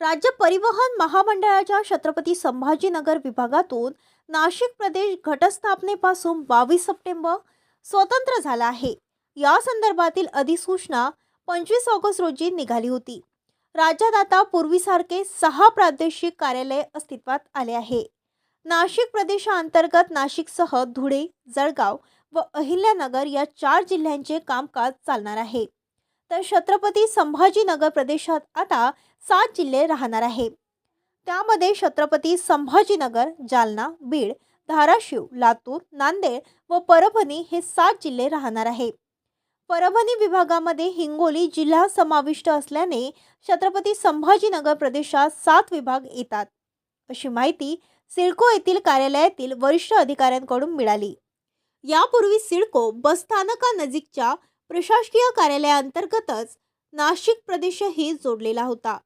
राज्य परिवहन महामंडळाच्या छत्रपती संभाजीनगर विभागातून नाशिक प्रदेश घटस्थापनेपासून बावीस सप्टेंबर स्वतंत्र झाला आहे. या संदर्भातील अधिसूचना पंचवीस ऑगस्ट रोजी निघाली होती. राज्यात आता पूर्वीसारखे सहा प्रादेशिक कार्यालय अस्तित्वात आले आहे. नाशिक प्रदेशाअंतर्गत नाशिकसह धुळे जळगाव व अहिल्यानगर या चार जिल्ह्यांचे कामकाज चालणार आहे. तर छत्रपती संभाजीनगर प्रदेशात आता सात जिल्हे राहणार आहे. त्यामध्ये छत्रपती संभाजीनगर जालना बीड धाराशिव लातूर नांदेड व परभणी हे सात जिल्हे राहणार आहे. परभणी विभागामध्ये हिंगोली जिल्हा समाविष्ट असल्याने छत्रपती संभाजीनगर प्रदेशात सात विभाग येतात. अशी माहिती सिडको येथील कार्यालयातील वरिष्ठ अधिकाऱ्यांकडून मिळाली. यापूर्वी सिडको बसस्थानकानजीकच्या प्रशासकीय कार्यालयाअंतर्गतच नाशिक प्रदेशही जोडलेला होता.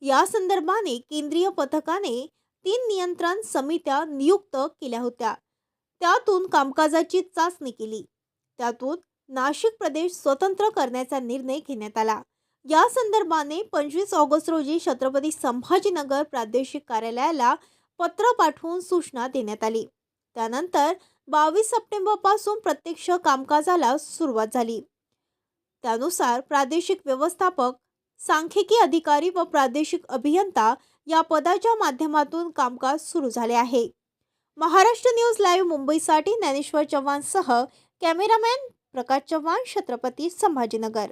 या संदर्भाने केंद्रीय पथकाने तीन नियंत्रण समित्या नियुक्त केल्या होत्या. त्यातून कामकाजाची चाचणी केली. त्यातून नाशिक प्रदेश स्वतंत्र करण्याचा निर्णय घेण्यात आला. या संदर्भाने पंचवीस ऑगस्ट रोजी छत्रपती संभाजीनगर प्रादेशिक कार्यालयाला पत्र पाठवून सूचना देण्यात आली. त्यानंतर बावीस सप्टेंबरपासून प्रत्यक्ष कामकाजाला सुरुवात झाली. त्यानुसार प्रादेशिक व्यवस्थापक सांख्यिकी अधिकारी व प्रादेशिक अभियंता या पदाच्या माध्यमातून कामकाज सुरू झाले आहे. महाराष्ट्र न्यूज लाईव्ह मुंबईसाठी ज्ञानेश्वर चव्हाणसह कॅमेरामॅन प्रकाश चव्हाण छत्रपती संभाजीनगर.